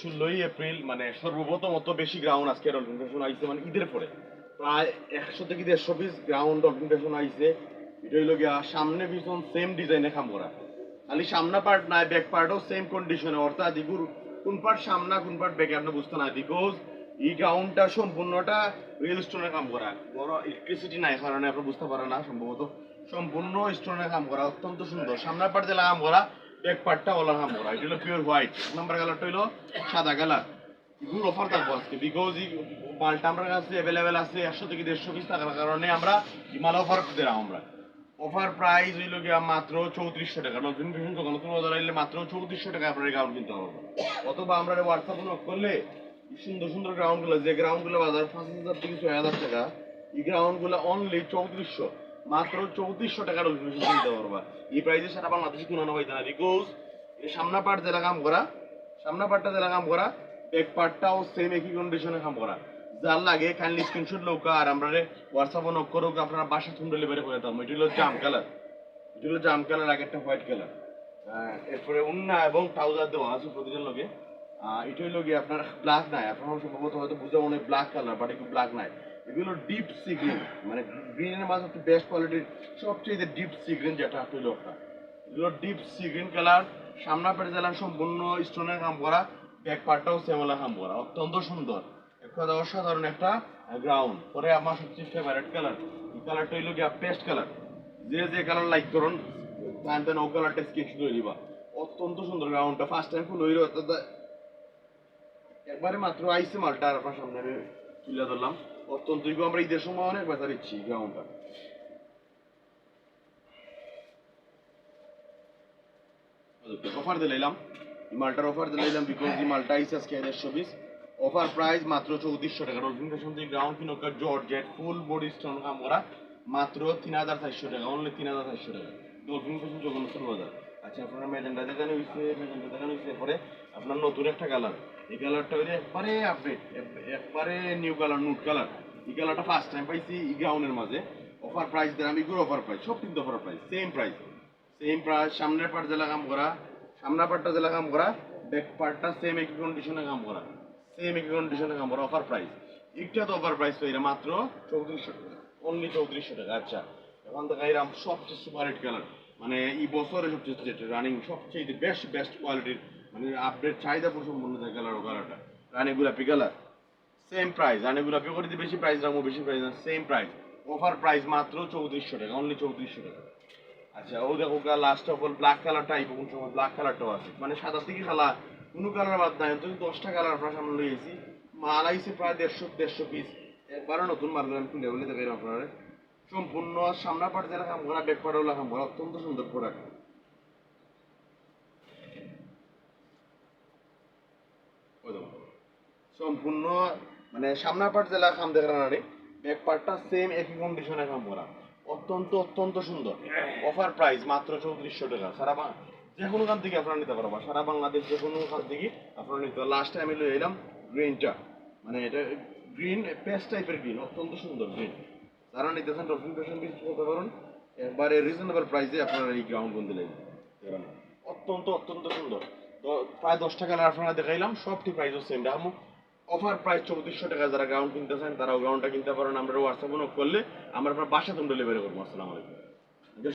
ষোলোই এপ্রিল মানে সর্বপ্রথম অত বেশি গ্রাউন্ড আজকে ডলফিন ফ্যাশন আইছে মানে ঈদের পরে। প্রায় একশো থেকে দেড়শো পিস গ্রাউন্ড ডলফিন ফ্যাশন আইছে। এটা হইল গিয়া সামনে পিছন সেম ডিজাইনে কাম করা খালি সামনা পার্ট নাই ব্যাক পার্টও সেম কন্ডিশনে অর্থাৎ ইগুর কোন পার্ট সামনা, কোন পার্ট ব্যাকে আপনি বুঝতে না বিকজ এই গ্রাউন্ডটা সম্পূর্ণটা রিয়েল স্টোনে কাম করা বড় ইলেকট্রিসিটি নাই কারণে আপনি বুঝতে পারেন না সম্ভবত। সম্পূর্ণ স্টোনে কাম করা অত্যন্ত সুন্দর। সামনের পার্ট যেটা কাম করা ব্যাক পাটটা ওলা কাম করা এটা হলো পিওর হোয়াইট নাম্বার কালারটা হলো সাদা কালার। এগুলো অফার থাকব আজকে। বিকজ এই মালটা আমার কাছে অ্যাভেলেবেল আছে একশো থেকে দেড়শো পিস থাকার কারণে আমরা মাল অফার দিলাম আমরা। অফার প্রাইস হইল গিয়া মাত্র চৌত্রিশশো টাকা। নতুন ফিশন দোকান নতুন বাজার আইলে মাত্র চৌত্রিশশো টাকা আপনার গ্রাউন্ড কিনতে হবে। অথবা আমরা হোয়াটসঅ্যাপ নক করলে সুন্দর সুন্দর গ্রাউন্ডগুলো, যে গ্রাউন্ডগুলো বাজার পাঁচ হাজার থেকে ছয় হাজার টাকা, এই গ্রাউন্ডগুলো অনলি চৌত্রিশশো। মাত্র চৌত্রিশশো টাকার ফিশন কিনতে পারবা এই প্রাইসে সারা বাংলাদেশে কোনো হইতে না বিকজ সামনা পার্ট যেটা কাম করা সামনা পার্টটা যেটা কাম করা ব্যাক পার্টটাও সেম একই কন্ডিশনে কাম করা। যার লাগে কাইন্ডলি স্ক্রিনশট লোক আর আমরা হোয়াটসঅ্যাপে নক করুক, আপনারা বাসা তুমি ডেলিভারি করে দাম এটা হলো জাম কালার এটা হলো জাম কালার আগে একটা হোয়াইট কালার এরপরে উন্না এবং ট্রাউজার দেওয়া আছে প্রতিজন লোকে। এটা হলো গিয়ে আপনার ব্ল্যাক নাই। আপনার সম্ভবত হয়তো বুঝে মনে ব্ল্যাক কালার বাট একটু ব্ল্যাক নাই। এগুলো ডিপ সি গ্রিন মানে গ্রিনের মাঝে একটু বেস্ট কোয়ালিটির সবচেয়ে ডিপ সি গ্রিন যেটা হইল একটা এগুলো ডিপ সি গ্রিন কালার সামনা পেটে জ্বালান সম্পূর্ণ স্টোনের কাম করা ব্যাক পার্টটাও সেমলা কাম করা। অত্যন্ত সুন্দর। এক কথা অসাধারণ একটা গ্রাউন্ড পরে আমার সবচেয়ে ফেভারিট কালার এই কালারটা হইল গিয়া পেস্ট কালার যে যে কালার লাইক করুন তান তান ও কালারটা স্কেচ করে দিবা। অত্যন্ত সুন্দর গ্রাউন্ডটা ফার্স্ট টাইম ফুল হইল একবারে মাত্র আইসে মালটা আর আপনার সামনে আমি তুলে ধরলাম। অত্যন্ত এগুলো আমরা ঈদের সময় অনেক বেচা দিচ্ছি গ্রাউন্ডটা অফার দিলাম এই মালটার অফার দিলাম বিকজ এই মালটা আইসে আজকে দেড়শো পিস অফার প্রাইস মাত্র চৌত্রিশশো টাকা। ডলফিন ফ্যাশন থেকে গ্রাউন্ড কিনোকা জর্জেট ফুল বডি স্টোন কাম করা মাত্র তিন হাজার চারশো টাকা অনলি তিন হাজার চারশো টাকা। ডলফিন জগন্নাথ বাজার আচ্ছা আপনার ম্যাজেন্ডা দেখানো হয়েছে ম্যাজেন্ডা দেখানো হয়েছে পরে আপনার নতুন একটা কালার এই কালারটা হইলে একবারে আপডেট একবারে নিউ কালার নুট কালার এই কালারটা ফার্স্ট টাইম পাইছি এই গাউনের মাঝে। অফার প্রাইস দেন, আমি গুলো অফার প্রাইস সব কিন্তু offer price same price same price সামনের পার্ট জেলা কাম করা, সামনের পার্টটা জেলা কাম করা ব্যাক পার্টটা সেম একই কন্ডিশনে কাম করা। সেম একই কন্ডিশনে কাম করা অফার প্রাইস একটা তো অফার প্রাইস পাই মাত্র চৌত্রিশশো টাকা অনলি চৌত্রিশশো টাকা আচ্ছা। এখন তো গাইরাম সবচেয়ে সুপার হিট কালার মানে এই বছরের সবচেয়ে রানিং সবচেয়ে বেস্ট বেস্ট কোয়ালিটির মানে আপডেট চাহিদা প্রচুর সম্পূর্ণ যায় কালার, কালারটা। রানী গোলাপি কালার সেম প্রাইস রানী গোলাপি করে দিয়ে বেশি প্রাইস রাখব, বেশি প্রাইস না সেম প্রাইস অফার প্রাইস মাত্র চৌত্রিশশো টাকা অনলি চৌত্রিশশো টাকা। আচ্ছা ও দেখো লাস্ট অফ অল ব্ল্যাক কালারটা আইব কোন সময় ব্ল্যাক কালারটাও আছে। মানে সাদা থেকে খালা কোনো কালার বাদ নাই তো দশটা কালার আপনার সামনে লইয়েছি মাল আইছে প্রায় দেড়শো দেড়শো পিস একবারও নতুন মাল আমি খুলে বলে দেখাই আপনারা। সম্পূর্ণ সামনা পাট যারা কাম করা ব্যাক পাট কাম করা অত্যন্ত সুন্দর প্রোডাক্ট সম্পূর্ণ মানে সামনা পাট জেলা খাম দেখার নারে ব্যাক পার্টটা সেম একই কন্ডিশনে কাম করা অত্যন্ত অত্যন্ত সুন্দর। অফার প্রাইস মাত্র চৌত্রিশশো টাকা। সারা যে কোনো খান থেকে আপনারা নিতে পারবা। সারা বাংলাদেশ যে কোনো খান থেকে আপনারা নিতে লাস্ট টাইম এলো এলাম গ্রিনটা মানে এটা গ্রিন পেস্ট টাইপের গ্রিন অত্যন্ত সুন্দর গ্রিন যারা নিতেছেন ডলফিন ফ্যাশন বিচ করতে পারেন, একবারে রিজনেবল প্রাইসে আপনারা এই গ্রাউন্ড বন্ধ লাগবে অত্যন্ত অত্যন্ত সুন্দর। তো প্রায় দশ টাকা আপনারা দেখাইলাম, সবটি প্রাইসও সেম রাখব অফার প্রাইস চৌত্রিশশো টাকা যারা গ্রাউন্ড কিনতে চান, তারাও গ্রাউন্ডটা কিনতে পারেন। আমরা হোয়াটসঅ্যাপ করলে আমরা বাসা তুমি ডেলিভারি করব। আসসালামু আলাইকুম।